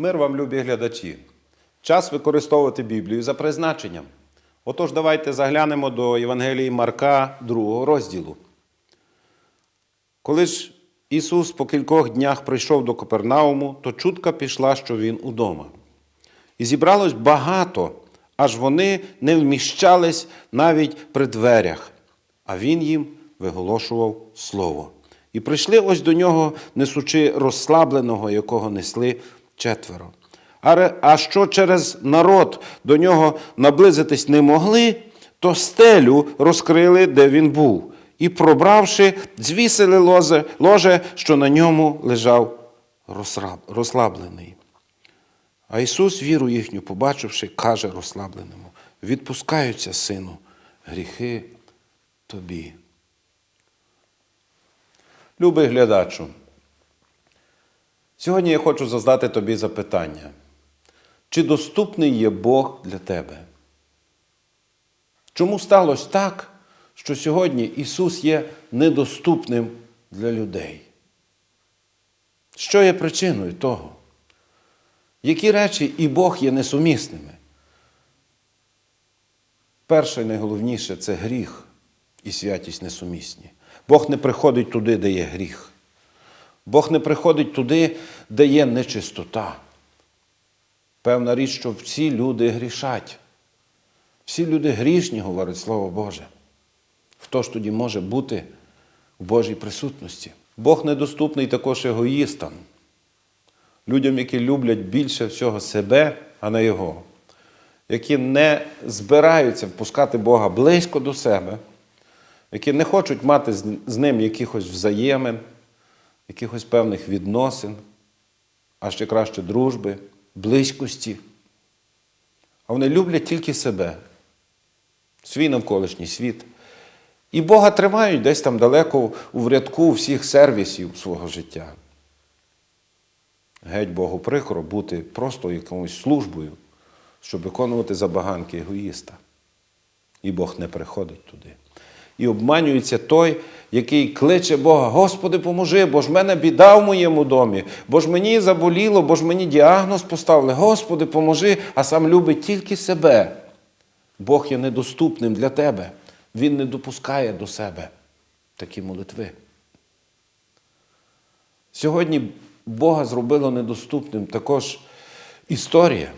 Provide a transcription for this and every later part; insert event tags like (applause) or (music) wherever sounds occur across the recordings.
Мир вам, любі глядачі. Час використовувати Біблію за призначенням. Отож, давайте заглянемо до Євангелії Марка, другого розділу. Коли ж Ісус по кількох днях прийшов до Копернауму, то чутка пішла, що Він удома. І зібралось багато, аж вони не вміщались навіть при дверях, а Він їм виголошував слово. І прийшли ось до нього, несучи розслабленого, якого несли четверо. А А що через народ до нього наблизитись не могли, то стелю розкрили, де він був, і, пробравши, звісили лозе, ложе, що на ньому лежав розслаблений. А Ісус, віру їхню, побачивши, каже розслабленому: відпускаються, сину, гріхи тобі. Любий глядачу, сьогодні я хочу задати тобі запитання. Чи доступний є Бог для тебе? Чому сталося так, що сьогодні Ісус є недоступним для людей? Що є причиною того? Які речі і Бог є несумісними? Перше і найголовніше це гріх і святість несумісні. Бог не приходить туди, де є гріх. Бог не приходить туди, де є нечистота. Певна річ, що всі люди грішать. Всі люди грішні, говорить Слово Боже. Хто ж тоді може бути в Божій присутності? Бог недоступний також егоїстам, людям, які люблять більше всього себе, а не Його, які не збираються впускати Бога близько до себе, які не хочуть мати з- ним якихось взаємин, якихось певних відносин, а ще краще дружби, близькості. А вони люблять тільки себе, свій навколишній світ. І Бога тримають десь там далеко у врядку всіх сервісів свого життя. Геть Богу прикро бути просто якомусь службою, щоб виконувати забаганки егоїста. І Бог не приходить туди. І обманюється той, який кличе Бога: Господи, поможи, бо ж в мене біда в моєму домі, бо ж мені заболіло, бо ж мені діагноз поставили. Господи, поможи, а сам любить тільки себе. Бог є недоступним для тебе. Він не допускає до себе такі молитви. Сьогодні Бога зробило недоступним також історія.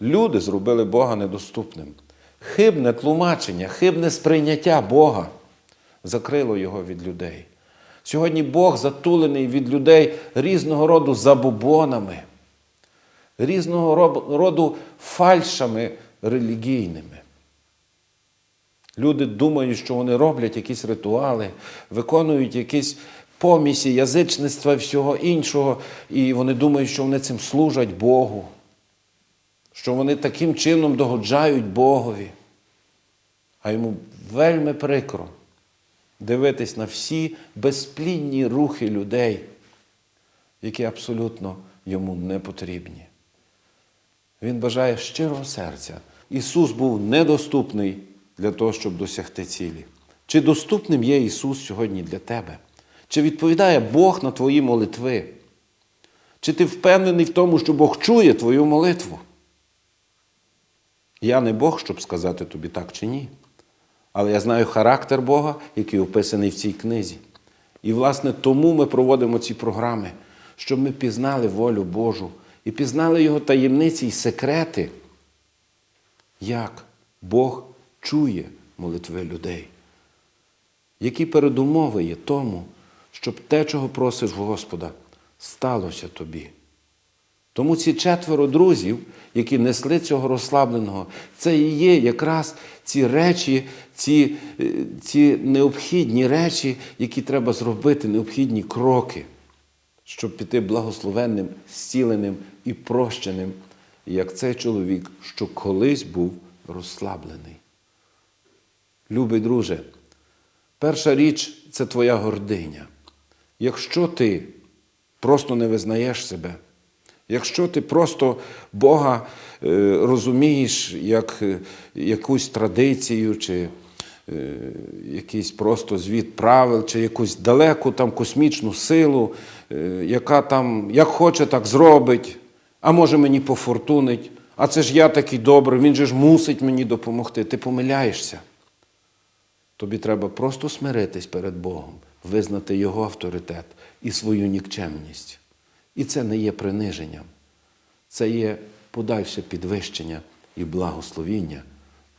Люди зробили Бога недоступним. Хибне тлумачення, хибне сприйняття Бога закрило його від людей. Сьогодні Бог затулений від людей різного роду забобонами, різного роду фальшами релігійними. Люди думають, що вони роблять якісь ритуали, виконують якісь помісі, язичництва і всього іншого, і вони думають, що вони цим служать Богу, що вони таким чином догоджають Богові. А йому вельми прикро дивитись на всі безплінні рухи людей, які абсолютно йому не потрібні. Він бажає щирого серця. Ісус був недоступний для того, щоб досягти цілі. Чи доступним є Ісус сьогодні для тебе? Чи відповідає Бог на твої молитви? Чи ти впевнений в тому, що Бог чує твою молитву? Я не Бог, щоб сказати тобі так чи ні. Але я знаю характер Бога, який описаний в цій книзі. І, власне, тому ми проводимо ці програми, щоб ми пізнали волю Божу і пізнали Його таємниці і секрети, як Бог чує молитви людей. Які передумови є тому, щоб те, чого просиш Господа, сталося тобі. Тому ці четверо друзів, які несли цього розслабленого, це і є якраз ці речі, ці, е, ці необхідні речі, які треба зробити, необхідні кроки, щоб піти благословенним, зціленим і прощеним, як цей чоловік, що колись був розслаблений. Любий друже, перша річ це твоя гординя. Якщо ти просто не визнаєш себе, якщо ти просто Бога е, розумієш як е, якусь традицію чи е, якийсь просто звіт правил чи якусь далеку там космічну силу, яка там як хоче, так зробить, а може мені пофортунить, а це ж я такий добрий, він же ж мусить мені допомогти. Ти помиляєшся. Тобі треба просто смиритись перед Богом, визнати Його авторитет і свою нікчемність. І це не є приниженням, це є подальше підвищення і благословіння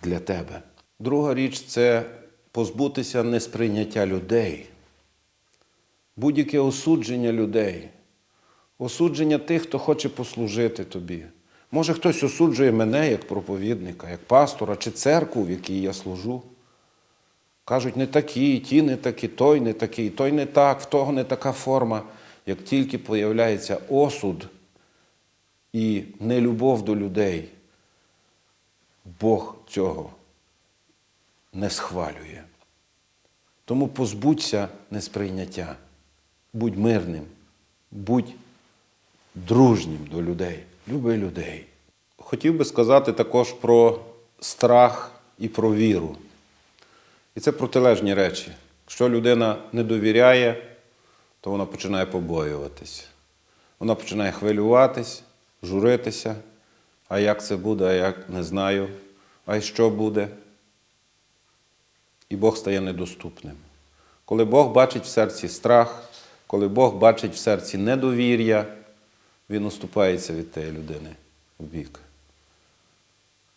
для тебе. Друга річ це позбутися несприйняття людей, будь-яке осудження людей, осудження тих, хто хоче послужити тобі. Може, хтось осуджує мене як проповідника, як пастора чи церкву, в якій я служу. Кажуть, не такі, ті не такі, той не такий, той не так, в того не така форма. Як тільки появляється осуд і нелюбов до людей, Бог цього не схвалює. Тому позбудься несприйняття, будь мирним, будь дружнім до людей, люби людей. Хотів би сказати також про страх і про віру. І це протилежні речі. Якщо людина не довіряє, то вона починає побоюватись. Вона починає хвилюватись, журитися. А як це буде, а як не знаю, а й що буде. І Бог стає недоступним. Коли Бог бачить в серці страх, коли Бог бачить в серці недовір'я, Він уступається від тієї людини в бік.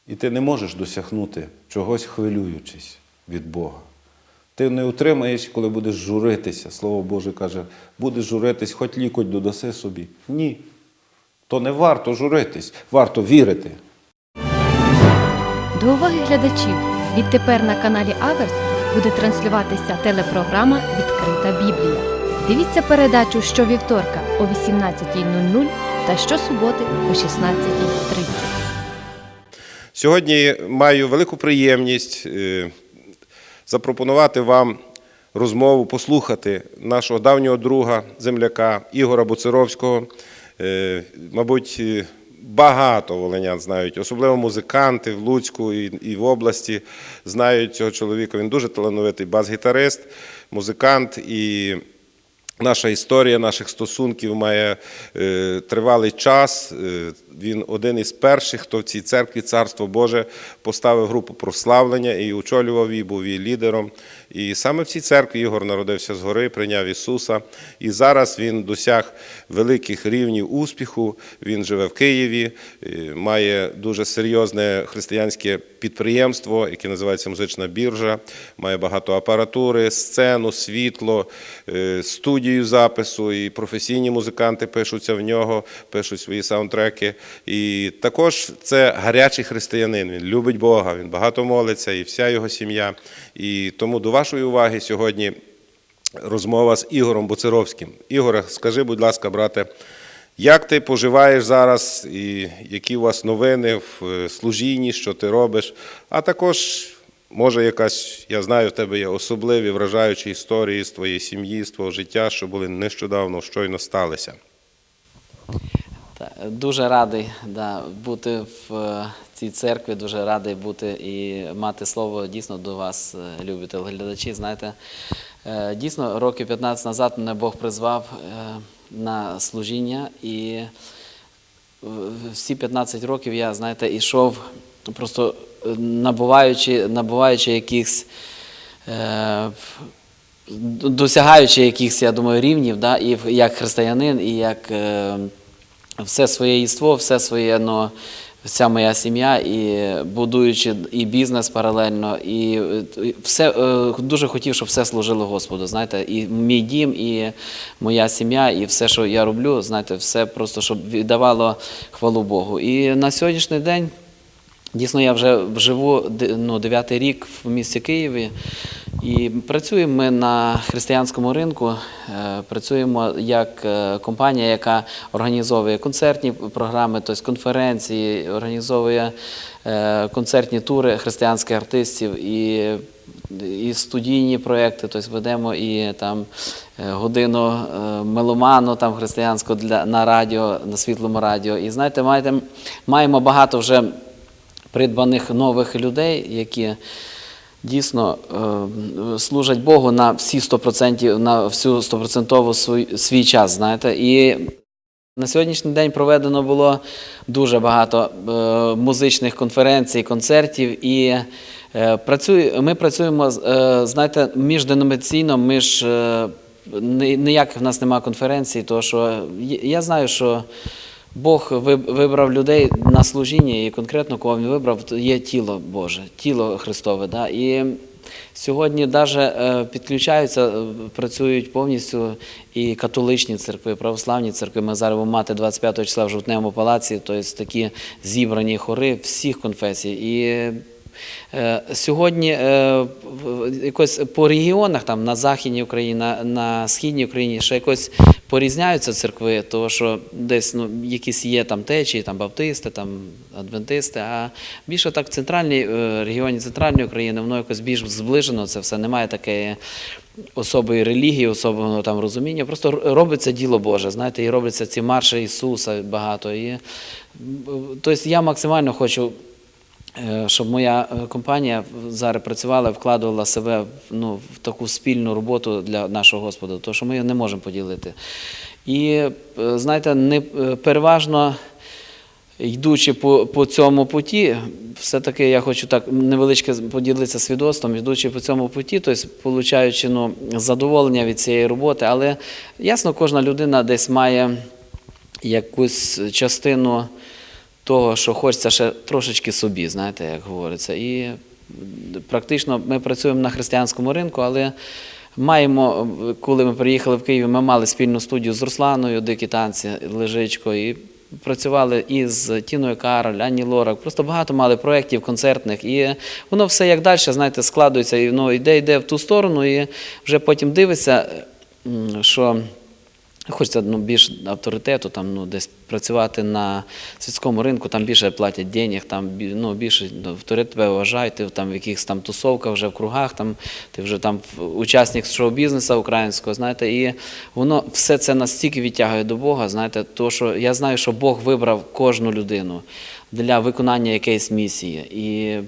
І ти не можеш досягнути чогось хвилюючись від Бога. Ти не утримаєш, коли будеш журитися. Слово Боже каже, будеш журитись, хоч лікоть додаси собі. Ні. То не варто журитись, варто вірити. До уваги глядачів! Відтепер на каналі Аверс буде транслюватися телепрограма Відкрита Біблія. Дивіться передачу щовівторка о 18.00 та щосуботи о 16.30. Сьогодні маю велику приємність е, запропонувати вам розмову, послухати нашого давнього друга, земляка Ігора Буцеровського. Е, Мабуть, е, багато волинян знають, особливо музиканти в Луцьку і в області знають цього чоловіка. Він дуже талановитий бас-гітарист, музикант і. Наша історія наших стосунків має е, тривалий час. Е, він один із перших, хто в цій церкві Царство Боже поставив групу прославлення і очолював її, був її лідером. І саме в цій церкві Ігор народився згори, прийняв Ісуса. І зараз він досяг великих рівнів успіху. Він живе в Києві, має дуже серйозне християнське підприємство, яке називається Музична біржа. Має багато апаратури, сцену, світло, е, студію запису. І професійні музиканти пишуться в нього, пишуть свої саундтреки. І також це гарячий християнин. Він любить Бога, він багато молиться, і вся його сім'я. І тому до вашої уваги сьогодні розмова з Ігорем Буцеровським. Ігоре, скажи, будь ласка, брате, як ти поживаєш зараз, і які у вас новини в е, служінні, що ти робиш? А також, може, якась, я знаю, в тебе є особливі вражаючі історії з твоєї сім'ї, з твого життя, що були нещодавно, щойно сталися. Дуже радий да, бути в е, цій церкві, дуже радий бути і мати слово дійсно до вас, е, любі телеглядачі. Знаєте, е, дійсно, років 15 назад мене Бог призвав е, на служіння, і всі 15 років я, знаєте, ішов просто набуваючи, набуваючи якихось. Досягаючи якихось, я думаю, рівнів, да, і як християнин, і як е, все своє єство, все своє, ну, вся моя сім'я, і будуючи і бізнес паралельно, і е, все е, дуже хотів, щоб все служило Господу. Знаєте, і мій дім, і моя сім'я, і все, що я роблю, знаєте, все просто щоб віддавало хвалу Богу. І на сьогоднішній день. Дійсно, я вже живу ну, дев'ятий рік в місті Києві. І працюємо ми на християнському ринку. Е, Працюємо як е, компанія, яка організовує концертні програми, тобто конференції, організовує е, концертні тури християнських артистів і, і студійні проекти. Тобто ведемо і там годину меломану там християнську для на радіо, на світлому радіо. І знаєте, маєте, маємо багато вже придбаних нових людей, які дійсно е, служать Богу на всі 100%, на всю 100% свій, свій час, знаєте. І на сьогоднішній день проведено було дуже багато е, музичних конференцій, концертів. І е, ми працюємо, знаєте, міжденомінаційно, між. Ніяких в нас немає конференцій, тому що я знаю, що Бог ви- вибрав людей на служіння, і конкретно кого він вибрав, то є тіло Боже, тіло Христове. Да? І сьогодні навіть підключаються, е, працюють повністю і католичні церкви, православні церкви. Ми зараз будемо мати 25 числа в Жовтневому палаці, тобто такі зібрані хори всіх конфесій. І Е, Сьогодні е, якось по регіонах, там на Західній Україні, на, Східній Україні ще якось порізняються церкви, тому що десь ну, якісь є там течії, там баптисти, там адвентисти, а більше так в центральній е, регіоні центральної України, воно якось більш зближено, це все немає такої особої релігії, особого там розуміння. Просто робиться діло Боже, знаєте, і робляться ці марші Ісуса багато. І, тобто я максимально хочу Е, щоб моя е, компанія зараз працювала, вкладувала себе ну, в таку спільну роботу для нашого Господа, тому що ми його не можемо поділити. І е, знаєте, не е, переважно. Йдучи по, по цьому путі, все-таки я хочу так невеличке поділитися свідоцтвом, йдучи по цьому путі, тобто получаючи ну, задоволення від цієї роботи, але ясно, кожна людина десь має якусь частину того, що хочеться ще трошечки собі, знаєте, як говориться. І практично ми працюємо на християнському ринку, але маємо, коли ми приїхали в Київ, ми мали спільну студію з Русланою, дикі танці, Лежичко, і працювали і з Тіною Кароль, Ані Лорак. Просто багато мали проєктів концертних. І воно все як далі, знаєте, складується, і воно йде, йде в ту сторону, і вже потім дивиться, м, Хочеться ну, більш авторитету, там, ну, десь працювати на світському ринку, там більше платять денег, там ну, більше ну, авторитет тебе вважають, ти там в якихось там тусовках, вже в кругах, там, ти вже там учасник шоу-бізнесу українського, знаєте, і воно все це настільки відтягує до Бога, знаєте, то, що я знаю, що Бог вибрав кожну людину для виконання якоїсь місії. І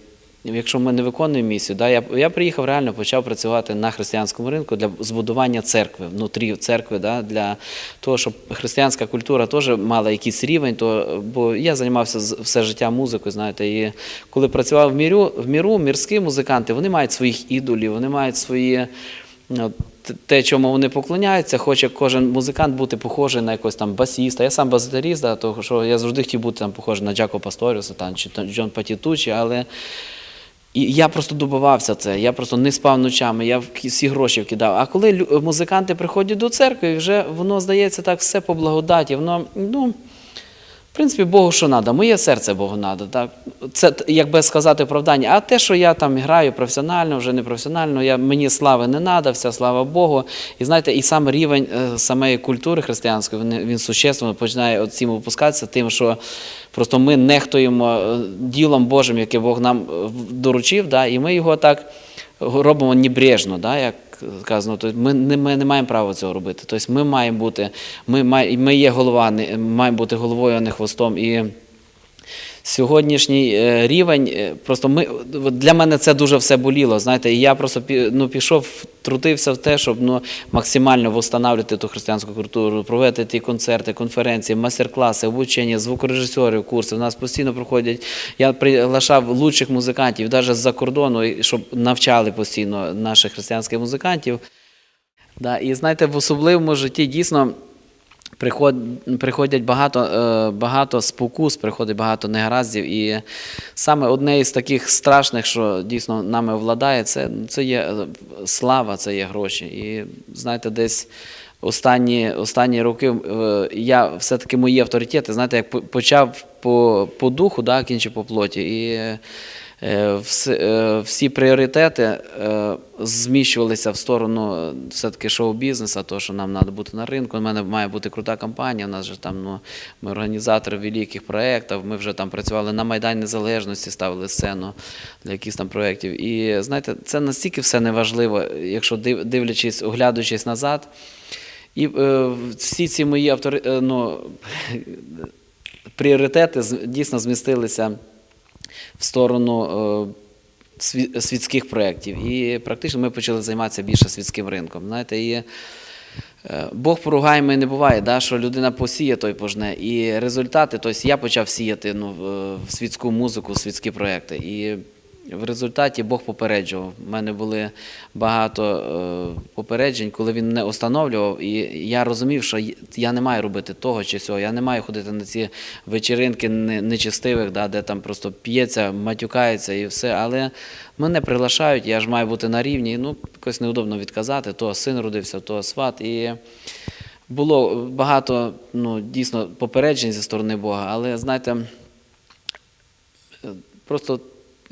Якщо ми не виконуємо місію, да, я, я приїхав реально, почав працювати на християнському ринку для збудування церкви, внутрі церкви, да, для того, щоб християнська культура теж мала якийсь рівень, то, бо я займався все життя музикою, знаєте, і коли працював в міру, в міру мірські музиканти, вони мають своїх ідолів, вони мають свої. ну, Те, чому вони поклоняються, хоче кожен музикант бути похожий на якогось там басіста. Я сам баситеріст, да, того що я завжди хотів бути там похожий на Джако Пасторіуса чи Джон Патітучі, але і я просто добивався це, я просто не спав ночами, я всі гроші вкидав. А коли музиканти приходять до церкви, вже воно здається так все по благодаті, воно, ну, в принципі, Богу що треба, моє серце Богу треба. Так? Це т- як би сказати оправдання. А те, що я там граю професіонально, вже не професіонально, я, мені слави не треба, вся слава Богу. І знаєте, і сам рівень е, самої культури християнської, він, він существенно починає цим випускатися, тим, що просто ми нехтуємо е, ділом Божим, яке Бог нам е, доручив, да? і ми його так робимо небрежно, да? як сказано, тобто ми, не, ми не маємо права цього робити. Тобто ми маємо бути, ми, ми є голова, маємо бути головою, а не хвостом. І сьогоднішній е, рівень, е, просто ми, для мене це дуже все боліло. Знаєте, і я просто ну, пішов, трудився в те, щоб ну, максимально встановлювати ту християнську культуру, провести ті концерти, конференції, майстер-класи, обучення, звукорежисерів, курси. У нас постійно проходять. Я приглашав лучших музикантів, навіть з-за кордону, щоб навчали постійно наших християнських музикантів. Да, і знаєте, в особливому житті дійсно приходять багато, е, багато спокус, приходить багато негараздів. І саме одне із таких страшних, що дійсно нами владає, це, це є е, слава, це є гроші. І знаєте, десь. Останні, останні роки е, я все-таки мої авторитети, знаєте, як почав по, по духу, да, кінчив по плоті. І всі, е, пріоритети е, зміщувалися в сторону е, все-таки шоу-бізнесу, того, що нам треба бути на ринку. У мене має бути крута компанія. У нас же там ну, ми організатори великих проєктів. Ми вже там працювали на Майдані Незалежності, ставили сцену для якихось там проєктів. І знаєте, це настільки все неважливо, якщо дивлячись, оглядуючись назад. І е, всі ці мої автори, е, ну, (laughs) пріоритети дійсно змістилися в сторону е, світських проєктів. І практично ми почали займатися більше світським ринком. Знаєте, і е, Бог поругаємо і не буває, да, що людина посіє, той пожне. І результати, тобто я почав сіяти ну, в- світську музику, в світські проєкти. І в результаті Бог попереджував. У мене були багато е, попереджень, коли він мене установлював, і я розумів, що я не маю робити того чи сього. Я не маю ходити на ці вечеринки не- нечистивих, де там просто п'ється, матюкається і все. Але мене приглашають, я ж маю бути на рівні. Ну, якось неудобно відказати. То син родився, то сват. І було багато ну, дійсно попереджень зі сторони Бога, але знаєте, е,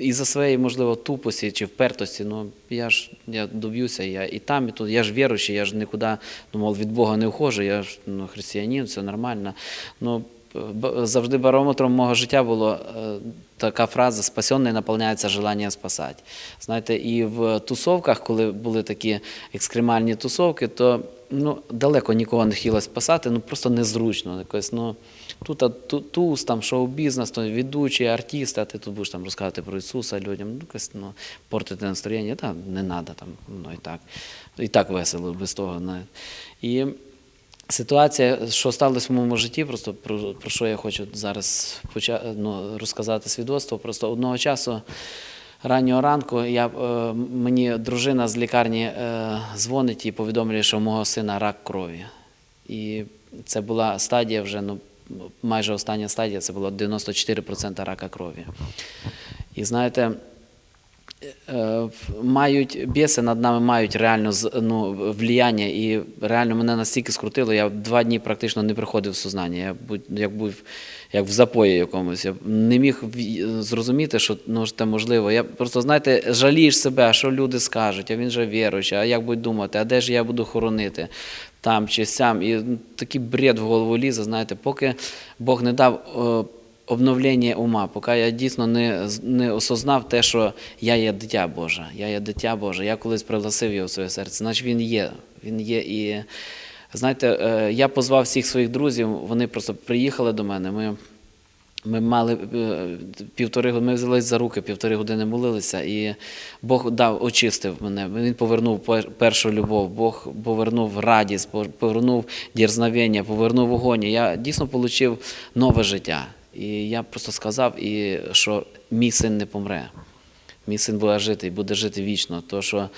просто із-за своєї, можливо, тупості чи впертості, ну я ж я доб'юся, я і там, і тут. Я ж віруючий, я ж нікуди ну, мов, від Бога не ухожу, я ж ну, християнин, все нормально. Ну, завжди барометром мого життя було е, така фраза спасенний наповняється желанням спасати. Знаєте, і в тусовках, коли були такі екстремальні тусовки, то ну, далеко нікого не хотілося спасати, ну просто незручно. Якось, ну, тут туз, там шоу-бізнес, то ведучий, артист, а ти тут будеш там розказувати про Ісуса людям, ну, якось, ну, портити настроєння, та не треба там, ну і так. І так весело без того. навіть. І Ситуація, що сталося в моєму житті, просто про, про що я хочу зараз поча, ну, розказати свідоцтво. Просто одного часу, раннього ранку, я, е, мені дружина з лікарні е, дзвонить і повідомляє, що у мого сина рак крові. І це була стадія вже, ну, майже остання стадія, це було 94% рака крові. І знаєте, е, мають біси над нами мають реально ну, влияння, і реально мене настільки скрутило, я два дні практично не приходив в сознання. Я як був як в запої якомусь. Я не міг зрозуміти, що ну, це можливо. Я просто, знаєте, жалієш себе, що люди скажуть, а він же віруючий, а як будуть думати, а де ж я буду хоронити? Там чи сям. І ну, такий бред в голову лізе, знаєте, поки Бог не дав. е, обновлення ума, поки я дійсно не, не осознав те, що я є дитя Боже, я є дитя Боже, я колись пригласив його в своє серце, значить він є. Він є і знаєте, е, я позвав всіх своїх друзів, вони просто приїхали до мене. Ми, ми мали е, півтори ми взялись за руки, півтори години молилися, і Бог дав, очистив мене. Він повернув першу любов, Бог повернув радість, повернув дірзновення, повернув вогонь. Я дійсно отримав нове життя. І я просто сказав, і, що мій син не помре. Мій син буде жити і буде жити вічно. То, що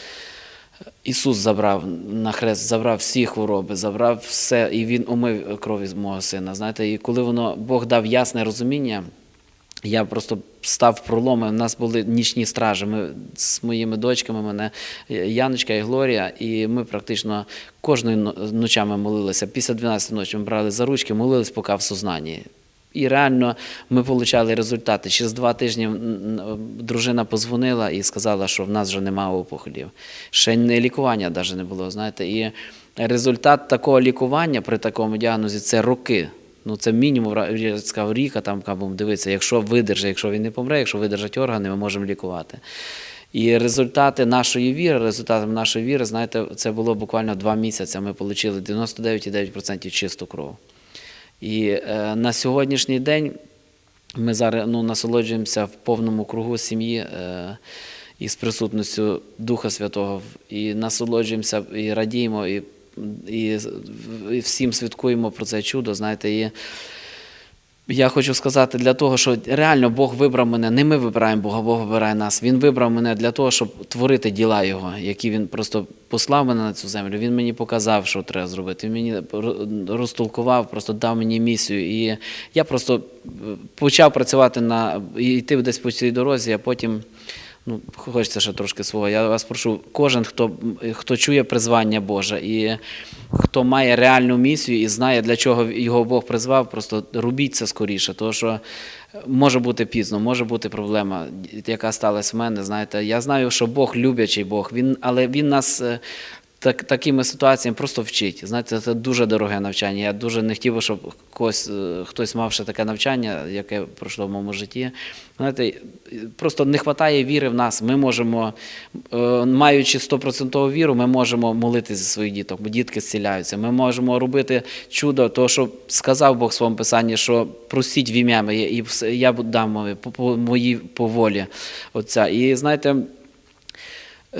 Ісус забрав на хрест, забрав всі хвороби, забрав все, і Він умив крові з мого сина. Знаєте, і коли воно Бог дав ясне розуміння, я просто став проломи. У нас були нічні стражі. Ми з моїми дочками, мене Яночка і Глорія, і ми практично кожної ночами молилися. Після 12 ночі ми брали за ручки, молились, поки в сознанні. І реально ми отримали результати. Через два тижні дружина позвонила і сказала, що в нас вже немає опухолів. Ще не лікування навіть не було. Знаєте, і результат такого лікування при такому діагнозі це роки. Ну, це мінімум я сказав, рік, а там будемо дивитися, якщо видержить, якщо він не помре, якщо видержать органи, ми можемо лікувати. І результати нашої віри, результатом нашої віри, знаєте, це було буквально два місяці. Ми отримали 99,9% чисту кров. І е, на сьогоднішній день ми зараз ну, насолоджуємося в повному кругу сім'ї е, і з присутністю Духа Святого, і насолоджуємося, і радіємо, і, і, і всім святкуємо про це чудо. Знаєте, і я хочу сказати для того, що реально Бог вибрав мене, не ми вибираємо Бога, Бог вибирає нас. Він вибрав мене для того, щоб творити діла Його, які він просто послав мене на цю землю. Він мені показав, що треба зробити. Він мені розтолкував, просто дав мені місію. І я просто е, почав працювати на і йти десь по цій дорозі, а потім. Ну, хочеться ще трошки свого. Я вас прошу, кожен, хто, хто чує призвання Боже і хто має реальну місію і знає, для чого його Бог призвав, просто робіть це скоріше. Тому що може бути пізно, може бути проблема, яка сталася в мене. Знаєте, я знаю, що Бог люблячий Бог, він, але Він нас. Так, такими ситуаціями просто вчить. Знаєте, це дуже дороге навчання. Я дуже не хотів би, щоб когось, е, хтось мав ще таке навчання, яке пройшло в моєму житті. Знаєте, просто не вистачає віри в нас. Ми можемо, е, маючи 100% віру, ми можемо молитися за своїх діток, бо дітки зціляються. Ми можемо робити чудо, то що сказав Бог в своєму писанні, що просіть в ім'я моє, і я дам вам по, по моїй по волі. Отця. І знаєте.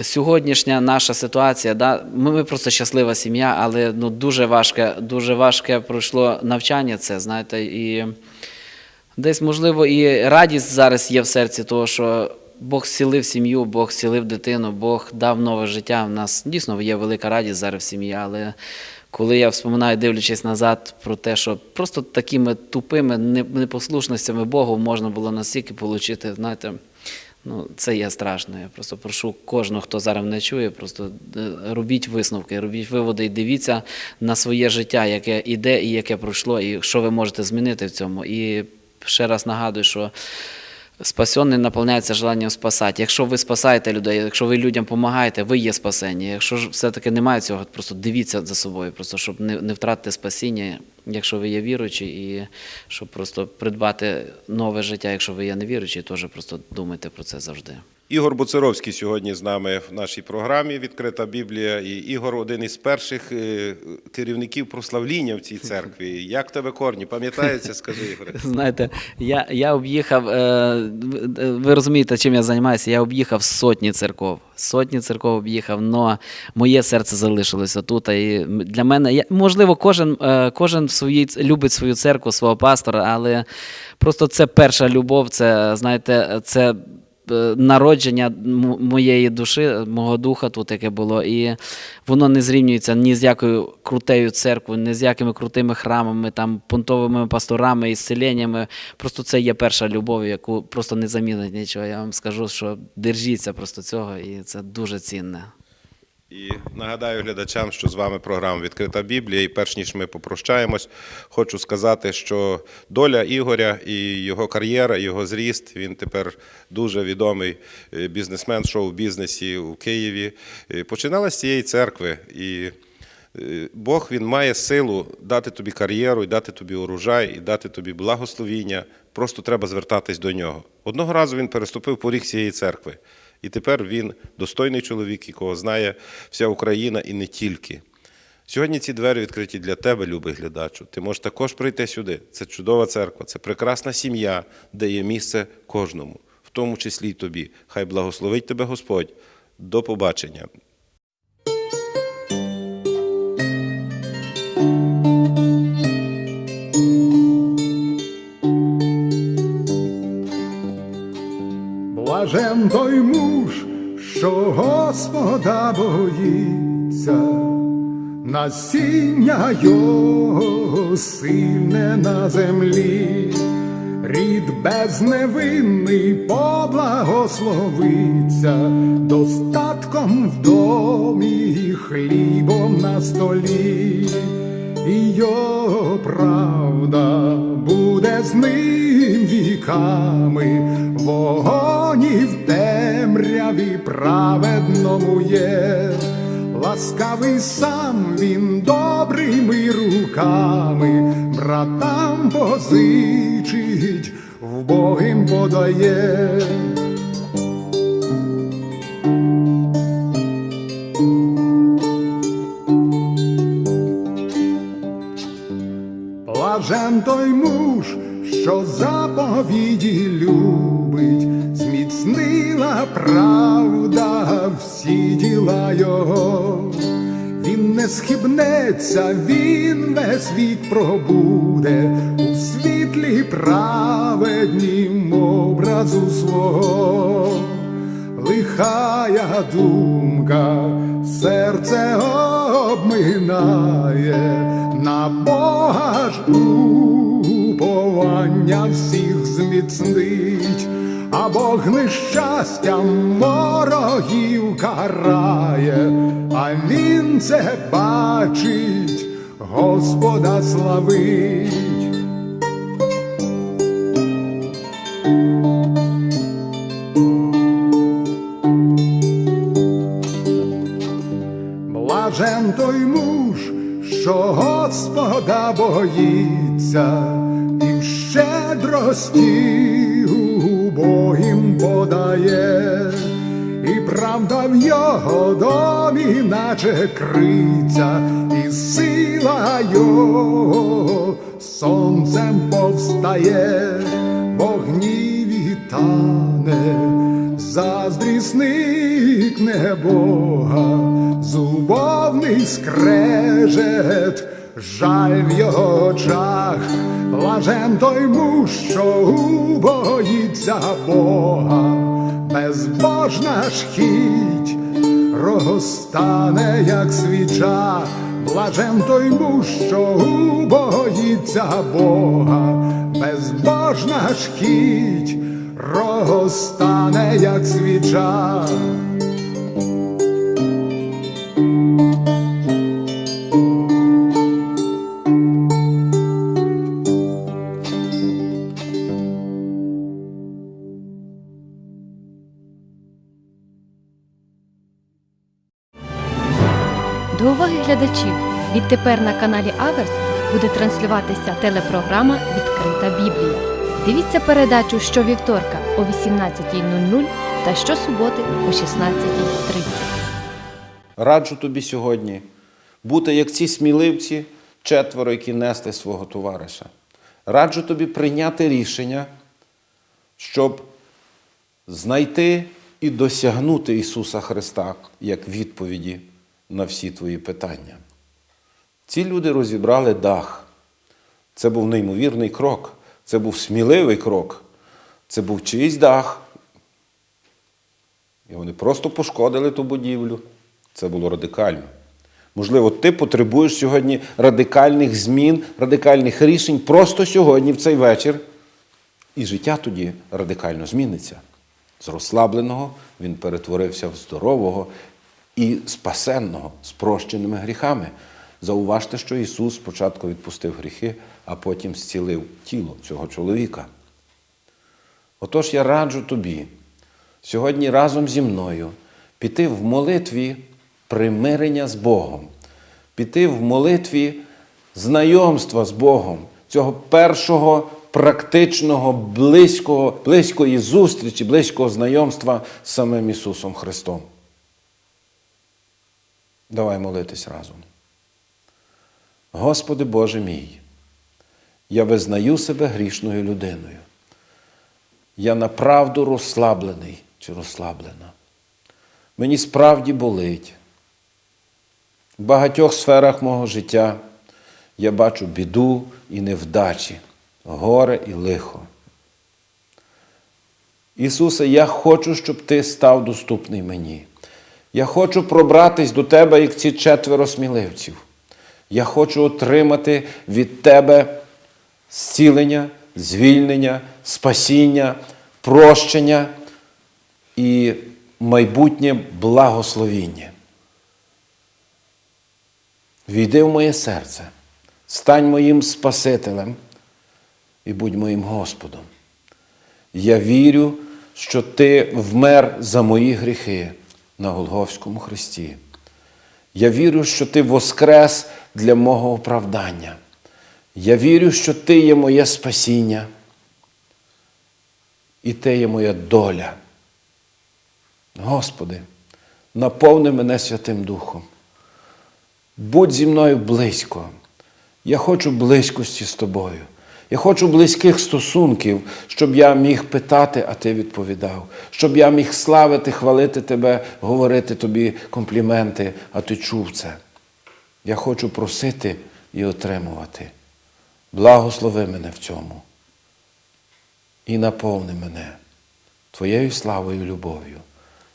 Сьогоднішня наша ситуація, да, ми, просто щаслива сім'я, але ну, дуже важке, дуже важке пройшло навчання це, знаєте, і десь, можливо, і радість зараз є в серці того, що Бог зцілив сім'ю, Бог зцілив дитину, Бог дав нове життя. У нас дійсно є велика радість зараз в сім'ї, але коли я вспоминаю, дивлячись назад про те, що просто такими тупими непослушностями Богу можна було настільки отримати, знаєте, Ну, це є страшно. Я просто прошу кожного, хто зараз не чує, просто е, робіть висновки, робіть виводи і дивіться на своє життя, яке іде і яке пройшло, і що ви можете змінити в цьому. І ще раз нагадую, що спасенний наповняється желанням спасати. Якщо ви спасаєте людей, якщо ви людям допомагаєте, ви є спасені. Якщо ж все-таки немає цього, просто дивіться за собою, просто щоб не, не втратити спасіння, якщо ви є віруючі, і щоб просто придбати нове життя, якщо ви є невіруючі, теж просто думайте про це завжди. Ігор Буцеровський сьогодні з нами в нашій програмі Відкрита Біблія. І Ігор один із перших е, керівників прославління в цій церкві. Як тебе корні? Пам'ятається? Скажи, Ігоре. (laughs) Знаєте, я, я об'їхав, е, ви розумієте, чим я займаюся? Я об'їхав сотні церков. Сотні церков об'їхав, але моє серце залишилося тут. І для мене, можливо, кожен, е, кожен в своїй, любить свою церкву, свого пастора, але просто це перша любов, це, знаєте, це народження моєї душі, мого духа тут, яке було, і воно не зрівнюється ні з якою крутею церквою, ні з якими крутими храмами, там понтовими пасторами, і селеннями. Просто це є перша любов, яку просто не замінить нічого. Я вам скажу, що держіться просто цього, і це дуже цінне. І нагадаю глядачам, що з вами програма Відкрита Біблія. І перш ніж ми попрощаємось, хочу сказати, що доля Ігоря і його кар'єра, його зріст. Він тепер дуже відомий е, бізнесмен шоу-бізнесі у Києві. е, Починала з цієї церкви. І е, Бог він має силу дати тобі кар'єру, і дати тобі урожай, і дати тобі благословіння. Просто треба звертатись до нього. Одного разу він переступив поріг цієї церкви. І тепер він достойний чоловік, якого знає вся Україна і не тільки. Сьогодні ці двері відкриті для тебе, любий глядачу. Ти можеш також прийти сюди. Це чудова церква, це прекрасна сім'я, де є місце кожному, в тому числі й тобі. Хай благословить тебе Господь. До побачення. Блажен той муж, що Господа боїться, насіння його сильне на землі, рід безневинний поблагословиться, достатком в домі, і хлібом на столі, і його правда буде з ним віками, вогонь темряві праведному є, ласкавий сам він добрими руками, братам позичить, вбогим подає. Блажен той муж, що заповіді любить, правда всі діла його. Він не схибнеться, він весь вік пробуде. У світлі праведнім образу свого. Лихая думка, серце обминає, на Бога ж уповання всіх зміцнить, а Бог нещастям ворогів карає, а він це бачить, Господа славить. Блажен той муж, що Господа боїться і в щедрості убогим подає, і правда в його домі, наче криця, і сила його сонцем повстає, вогні вітане, заздрісник не Бога, зубовний скрежет, жаль в його очах, блажен той муж, що боїться Бога, безбожна ж хіть розтане, як свіча, блажен той муж, що боїться Бога, безбожна ж хіть розтане, як свіча. Глядачів! Відтепер на каналі Аверс буде транслюватися телепрограма Відкрита Біблія. Дивіться передачу щовівторка о 18.00 та щосуботи о 16.30. Раджу тобі сьогодні бути як ці сміливці, четверо, які несли свого товариша. Раджу тобі прийняти рішення, щоб знайти і досягнути Ісуса Христа як відповіді на всі твої питання. Ці люди розібрали дах. Це був неймовірний крок, це був сміливий крок, це був чийсь дах, і вони просто пошкодили ту будівлю. Це було радикально. Можливо, ти потребуєш сьогодні радикальних змін, радикальних рішень просто сьогодні, в цей вечір. І життя тоді радикально зміниться. З розслабленого він перетворився в здорового і спасенного з прощеними гріхами. Зауважте, що Ісус спочатку відпустив гріхи, а потім зцілив тіло цього чоловіка. Отож я раджу тобі сьогодні разом зі мною піти в молитві примирення з Богом, піти в молитві знайомства з Богом, цього першого практичного, близького, близької зустрічі, близького знайомства з самим Ісусом Христом. Давай молитись разом. Господи Боже мій, я визнаю себе грішною людиною. Я направду розслаблений чи розслаблена. Мені справді болить. В багатьох сферах мого життя я бачу біду і невдачі, горе і лихо. Ісусе, я хочу, щоб Ти став доступний мені. Я хочу пробратись до Тебе, як ці четверо сміливців. Я хочу отримати від Тебе зцілення, звільнення, спасіння, прощення і майбутнє благословіння. Війди в моє серце, стань моїм Спасителем і будь моїм Господом. Я вірю, що Ти вмер за мої гріхи на Голговському Христі. Я вірю, що Ти воскрес для мого оправдання. Я вірю, що Ти є моє спасіння. І Ти є моя доля. Господи, наповни мене Святим Духом. Будь зі мною близько. Я хочу близькості з тобою. Я хочу близьких стосунків, щоб я міг питати, а ти відповідав. Щоб я міг славити, хвалити тебе, говорити тобі компліменти, а ти чув це. Я хочу просити і отримувати. Благослови мене в цьому. І наповни мене Твоєю славою любов'ю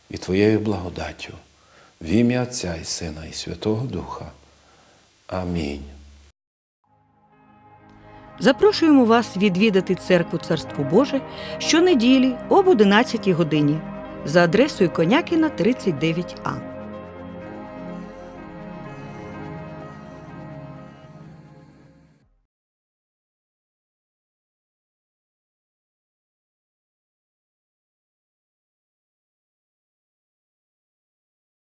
і Твоєю благодаттю в ім'я Отця і Сина і Святого Духа. Амінь. Запрошуємо вас відвідати церкву Царство Боже щонеділі об 11 годині за адресою Конякіна 39А.